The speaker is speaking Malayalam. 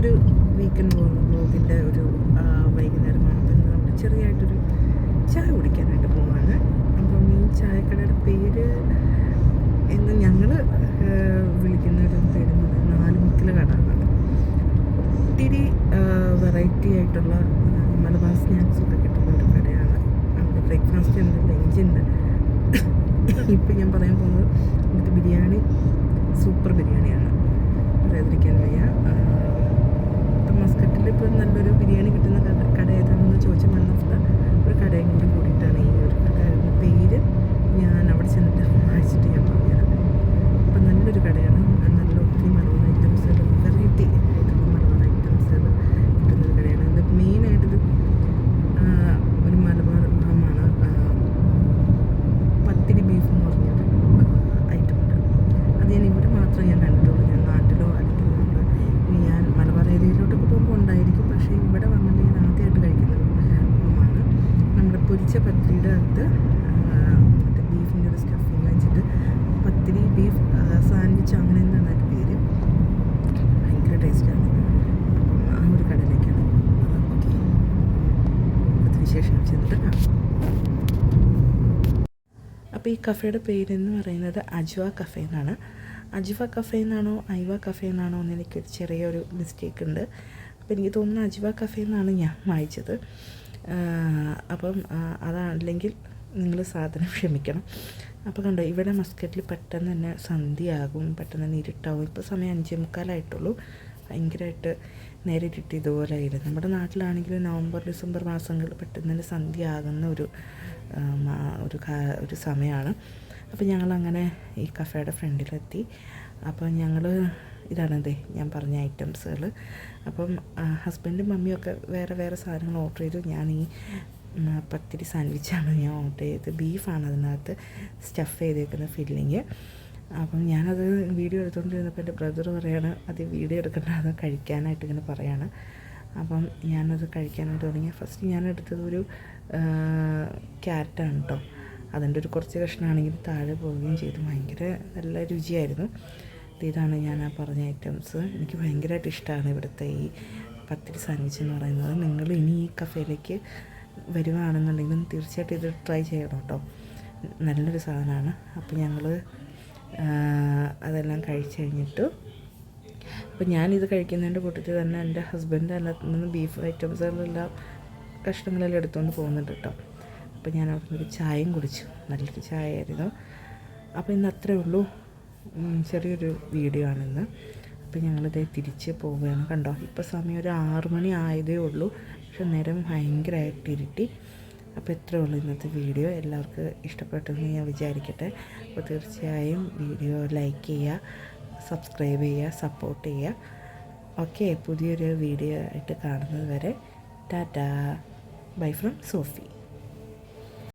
ഇന്നൊരു വീക്കെൻഡ് ബ്ലോഗിന്റെ ഒരു വൈകുന്നേരമാണ് അപ്പം നമ്മൾ ചെറിയായിട്ടൊരു ചായ കുടിക്കാനായിട്ട് പോവാണ്. അപ്പം ഈ ചായക്കടയുടെ പേര് എന്ന് ഞങ്ങൾ വിളിക്കുന്ന ഒരു പേര് എന്ന് പറയുന്നത് നാലുമുക്കിൽ കട എന്നാണ് ഒത്തിരി വെറൈറ്റി ആയിട്ടുള്ള മലബാർ സ്നാക്സ് ഒക്കെ കിട്ടുന്ന ഒരു കടയാണ്. അവിടെ ബ്രേക്ക്ഫാസ്റ്റ് ഉണ്ട് ലഞ്ച് ഉണ്ട്. ഇപ്പം ഞാൻ പറയാൻ പോകുന്നത് ഇവിടുത്തെ ബിരിയാണി സൂപ്പർ ബിരിയാണിയാണ്. പറയാതിരിക്കാൻ വയ്യ ആ, ഇപ്പം മസ്കറ്റിൽ ഇപ്പോൾ നല്ലൊരു ബിരിയാണി കിട്ടുന്ന കട കട ഏതാണെന്ന് ചോദിച്ചാൽ മനസ്സില ഒരു കടയും കൂടി കൂടിയിട്ടാണ് ഈ ഒരു കടയുടെ പേര് ഞാൻ അവിടെ ചെന്നിട്ട് വായിച്ചിട്ട് ഞാൻ പറഞ്ഞുതരാം അപ്പം നല്ലൊരു കടയാണ് നല്ല ഒത്തിരി മലബാർ ഐറ്റംസുകൾ വെറൈറ്റി ആയിട്ടുള്ള മലബാർ ഐറ്റംസുകൾ കിട്ടുന്ന ഒരു കടയാണ് ഇത് മെയിനായിട്ടൊരു ഒരു മലബാർ വിഭവമാണ് ആ, പത്തിരി ബീഫ് എന്ന് പറഞ്ഞൊരു ഐറ്റം ഉണ്ട് അത് ഞാൻ ഇവിടെ മാത്രമേ ഞാൻ കണ്ടിട്ടുള്ളൂ. ഞാൻ നാട്ടിലോ അല്ലെങ്കിൽ ഇനി ഞാൻ മലബാർ ഏരിയയിലോട്ടൊക്കെ പോകുമ്പോൾ ഉണ്ടായിരിക്കും. പക്ഷേ ഇവിടെ വന്നിട്ട് ഞാൻ ആദ്യമായിട്ട് കഴിക്കുന്നത് വിഭവമാണ് നമ്മുടെ പൊരിച്ച പത്തിരിയുടെ അകത്ത് മറ്റേ ബീഫിന്റെ ഒരു സ്റ്റഫിങ് വെച്ചിട്ട് പത്തിരി ബീഫ് സാൻഡ്വിച്ച് അങ്ങനെ എന്താണ് അതിന്റെ പേര്. ഭയങ്കര ടേസ്റ്റാണ് ആ ഒരു കടയിലേക്കാണ് ഓക്കെ അതിനുശേഷം ചെന്നിട്ട് കാണാം അപ്പോൾ ഈ കഫേയുടെ പേരെന്ന് പറയുന്നത് അജ്വ കഫേ എന്നാണ്. അജ്വ കഫേ എന്നാണോ ഐവ കഫേ എന്നാണോ എന്ന് എനിക്ക് ചെറിയൊരു മിസ്റ്റേക്ക് ഉണ്ട്. അപ്പോൾ എനിക്ക് തോന്നുന്നു അജിവ കഫേ എന്നാണ് ഞാൻ വായിച്ചത്. അപ്പം അതല്ലെങ്കിൽ നിങ്ങൾ സാധനം ക്ഷമിക്കണം. അപ്പോൾ കണ്ടോ ഇവിടെ മസ്കറ്റിൽ പെട്ടെന്ന് തന്നെ സന്ധ്യയാകും പെട്ടെന്ന് തന്നെ ഇരുട്ടാവും. ഇപ്പോൾ സമയം അഞ്ചേ മുക്കാലായിട്ടുള്ളൂ. ഭയങ്കരമായിട്ട് നേരെ ഇരുട്ടി ഇതുപോലെ ആയിരുന്നു നമ്മുടെ നാട്ടിലാണെങ്കിൽ നവംബർ ഡിസംബർ മാസങ്ങളിൽ പെട്ടെന്ന് തന്നെ സന്ധ്യ ആകുന്ന ഒരു ഒരു ഒരു സമയമാണ്. അപ്പോൾ ഞങ്ങൾ അങ്ങനെ ഈ കഫേയുടെ ഫ്രണ്ടിലെത്തി. അപ്പോൾ ഞങ്ങൾ ഇതാണതേ ഞാൻ പറഞ്ഞ ഐറ്റംസുകൾ അപ്പം ഹസ്ബൻഡും മമ്മിയൊക്കെ വേറെ വേറെ സാധനങ്ങൾ ഓർഡർ ചെയ്തു. ഞാൻ ഈ പത്തിരി സാൻഡ്വിച്ചാണ് ഞാൻ ഓർഡർ ചെയ്തത്. ബീഫാണ് അതിനകത്ത് സ്റ്റഫ് ചെയ്തേക്കുന്ന ഫില്ലിങ്. അപ്പം ഞാനത് വീഡിയോ എടുത്തുകൊണ്ടിരുന്നപ്പോൾ എന്റെ ബ്രദർ പറയാണ് അത് വീഡിയോ എടുക്കേണ്ട അത് കഴിക്കാനായിട്ട് ഇങ്ങനെ പറയാണ്. അപ്പം ഞാനത് കഴിക്കാനായിട്ട് തുടങ്ങി. ഫസ്റ്റ് ഞാൻ എടുത്തത് ഒരു ക്യാരറ്റാണ് കേട്ടോ അതിന്റെ ഒരു കുറച്ച് കഷ്ണമാണെങ്കിൽ താഴെ പോവുകയും ചെയ്തു. ഭയങ്കര നല്ല രുചിയായിരുന്നു. ഇത് ഇതാണ് ഞാൻ ആ പറഞ്ഞ ഐറ്റംസ്. എനിക്ക് ഭയങ്കരമായിട്ട് ഇഷ്ടമാണ് ഇവിടുത്തെ ഈ പത്തിരി സാൻഡ്വിച്ച് എന്ന് പറയുന്നത്. നിങ്ങൾ ഇനി ഈ കഫേയിലേക്ക് വരുവാണെന്നുണ്ടെങ്കിലും തീർച്ചയായിട്ടും ഇത് ട്രൈ ചെയ്യണം കേട്ടോ. നല്ലൊരു സാധനമാണ്. അപ്പോൾ ഞങ്ങൾ അതെല്ലാം കഴിച്ചു കഴിഞ്ഞിട്ട്. അപ്പോൾ ഞാനിത് കഴിക്കുന്നതിന്റെ കൂട്ടത്തിൽ തന്നെ എന്റെ ഹസ്ബൻഡ് അതിനകത്ത് നിന്ന് ബീഫ് ഐറ്റംസുകളെല്ലാം കഷ്ണങ്ങളെല്ലാം എടുത്തുകൊണ്ട് പോകുന്നുണ്ട് കേട്ടോ. അപ്പോൾ ഞാൻ അവിടെ നിന്നൊരു ചായയും കുടിച്ചു. നല്ലൊരു ചായ ആയിരുന്നു അപ്പോൾ ഇന്ന് അത്രേ ഉള്ളൂ. ചെറിയൊരു വീഡിയോ ആണിന്ന്. അപ്പോൾ ഞങ്ങളിതേ തിരിച്ച് പോവുകയാണ്. കണ്ടോ ഇപ്പോൾ സമയം ഒരു ആറ് മണി ആയതേ ഉള്ളൂ. പക്ഷെ നേരം ഭയങ്കരമായിട്ട് ഇരുട്ടി. അപ്പോൾ ഇത്രേ ഉള്ളൂ ഇന്നത്തെ വീഡിയോ. എല്ലാവർക്കും ഇഷ്ടപ്പെട്ടെന്ന് ഞാൻ വിചാരിക്കട്ടെ. അപ്പോൾ തീർച്ചയായും വീഡിയോ ലൈക്ക് ചെയ്യുക സബ്സ്ക്രൈബ് ചെയ്യുക സപ്പോർട്ട് ചെയ്യുക. ഓക്കെ പുതിയൊരു വീഡിയോ ആയിട്ട് കാണുന്നത് വരെ. ടാറ്റാ. Bye from Sophie.